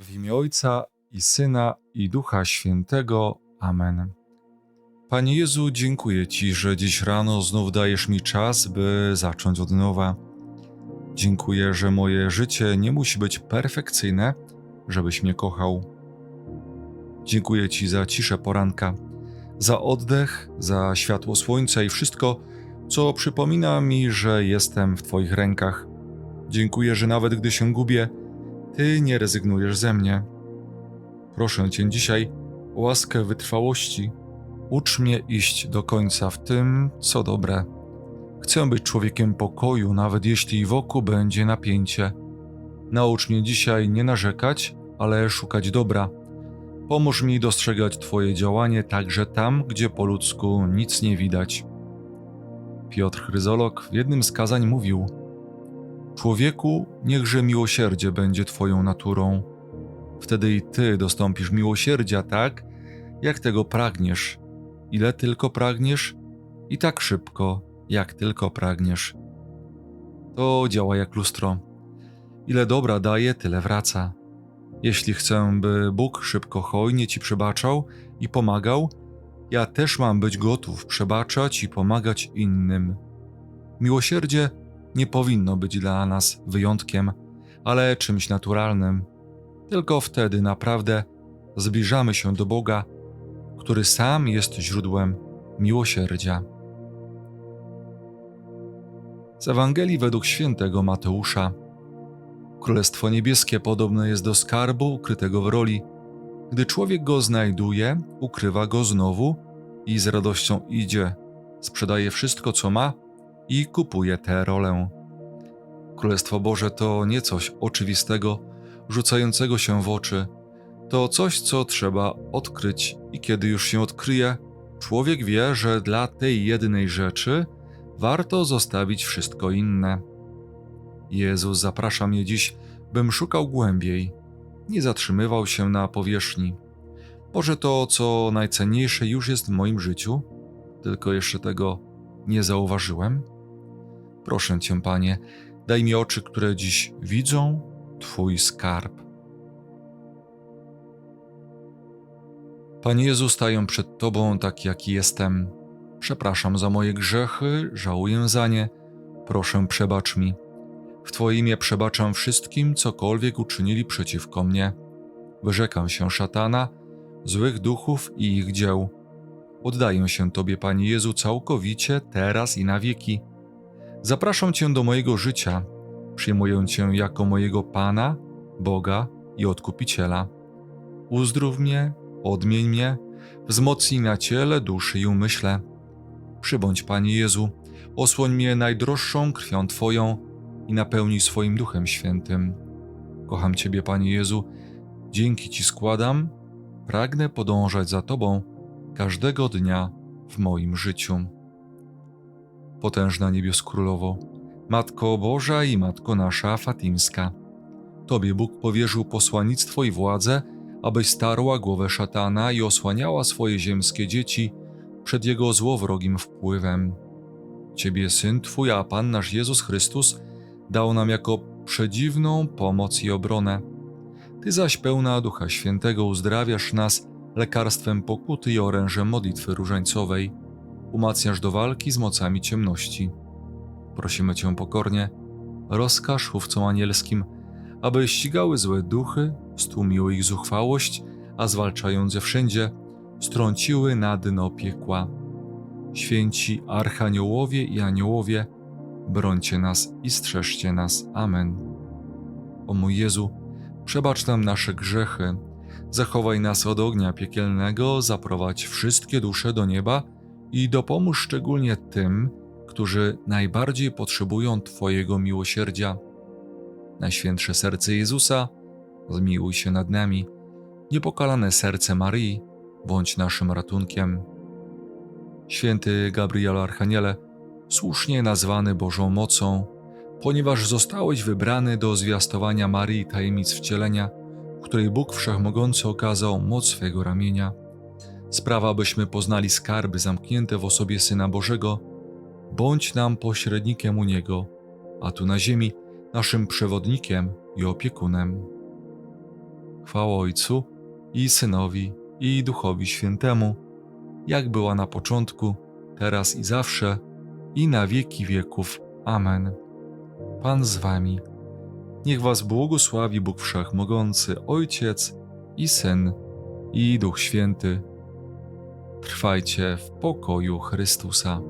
W imię Ojca i Syna i Ducha Świętego. Amen. Panie Jezu, dziękuję Ci, że dziś rano znów dajesz mi czas, by zacząć od nowa. Dziękuję, że moje życie nie musi być perfekcyjne, żebyś mnie kochał. Dziękuję Ci za ciszę poranka, za oddech, za światło słońca i wszystko, co przypomina mi, że jestem w Twoich rękach. Dziękuję, że nawet gdy się gubię, Ty nie rezygnujesz ze mnie. Proszę Cię dzisiaj o łaskę wytrwałości. Ucz mnie iść do końca w tym, co dobre. Chcę być człowiekiem pokoju, nawet jeśli wokół będzie napięcie. Naucz mnie dzisiaj nie narzekać, ale szukać dobra. Pomóż mi dostrzegać Twoje działanie także tam, gdzie po ludzku nic nie widać. Piotr Chryzolog w jednym z kazań mówił: Człowieku, niechże miłosierdzie będzie Twoją naturą. Wtedy i Ty dostąpisz miłosierdzia tak, jak tego pragniesz, ile tylko pragniesz i tak szybko, jak tylko pragniesz. To działa jak lustro. Ile dobra daje, tyle wraca. Jeśli chcę, by Bóg szybko hojnie Ci przebaczał i pomagał, ja też mam być gotów przebaczać i pomagać innym. Miłosierdzie nie powinno być dla nas wyjątkiem, ale czymś naturalnym. Tylko wtedy naprawdę zbliżamy się do Boga, który sam jest źródłem miłosierdzia. Z Ewangelii według świętego Mateusza. Królestwo niebieskie podobne jest do skarbu ukrytego w roli. Gdy człowiek go znajduje, ukrywa go znowu i z radością idzie, sprzedaje wszystko, co ma i kupuje tę rolę. Królestwo Boże to nie coś oczywistego, rzucającego się w oczy. To coś, co trzeba odkryć, i kiedy już się odkryje, człowiek wie, że dla tej jednej rzeczy warto zostawić wszystko inne. Jezus zaprasza mnie dziś, bym szukał głębiej, nie zatrzymywał się na powierzchni. Może to, co najcenniejsze, już jest w moim życiu, tylko jeszcze tego nie zauważyłem? Proszę Cię, Panie, daj mi oczy, które dziś widzą Twój skarb. Panie Jezu, staję przed Tobą tak, jaki jestem. Przepraszam za moje grzechy, żałuję za nie. Proszę, przebacz mi. W Twoje imię przebaczam wszystkim, cokolwiek uczynili przeciwko mnie. Wyrzekam się szatana, złych duchów i ich dzieł. Oddaję się Tobie, Panie Jezu, całkowicie, teraz i na wieki. Zapraszam Cię do mojego życia. Przyjmuję Cię jako mojego Pana, Boga i Odkupiciela. Uzdrów mnie, odmień mnie, wzmocnij na ciele, duszy i umyśle. Przybądź, Panie Jezu, osłoń mnie najdroższą krwią Twoją i napełnij swoim Duchem Świętym. Kocham Ciebie, Panie Jezu, dzięki Ci składam, pragnę podążać za Tobą każdego dnia w moim życiu. Potężna niebios królowo, Matko Boża i Matko nasza Fatimska, Tobie Bóg powierzył posłanictwo i władzę, abyś starła głowę szatana i osłaniała swoje ziemskie dzieci przed jego złowrogim wpływem. Ciebie Syn Twój, a Pan nasz Jezus Chrystus dał nam jako przedziwną pomoc i obronę. Ty zaś pełna Ducha Świętego uzdrawiasz nas lekarstwem pokuty i orężem modlitwy różańcowej. Umacniasz do walki z mocami ciemności. Prosimy Cię pokornie, rozkaż chówcom anielskim, aby ścigały złe duchy, stłumiły ich zuchwałość, a zwalczając je wszędzie, strąciły na dno piekła. Święci archaniołowie i aniołowie, brońcie nas i strzeżcie nas. Amen. O mój Jezu, przebacz nam nasze grzechy, zachowaj nas od ognia piekielnego, zaprowadź wszystkie dusze do nieba i dopomóż szczególnie tym, którzy najbardziej potrzebują Twojego miłosierdzia. Najświętsze serce Jezusa, zmiłuj się nad nami. Niepokalane serce Maryi, bądź naszym ratunkiem. Święty Gabriel Archaniele, słusznie nazwany Bożą mocą, ponieważ zostałeś wybrany do zwiastowania Marii tajemnic wcielenia, której Bóg Wszechmogący okazał moc swego ramienia. Sprawa, byśmy poznali skarby zamknięte w osobie Syna Bożego, bądź nam pośrednikiem u Niego, a tu na ziemi naszym przewodnikiem i opiekunem. Chwała Ojcu i Synowi i Duchowi Świętemu, jak była na początku, teraz i zawsze, i na wieki wieków. Amen. Pan z wami. Niech was błogosławi Bóg Wszechmogący, Ojciec i Syn i Duch Święty. Trwajcie w pokoju Chrystusa.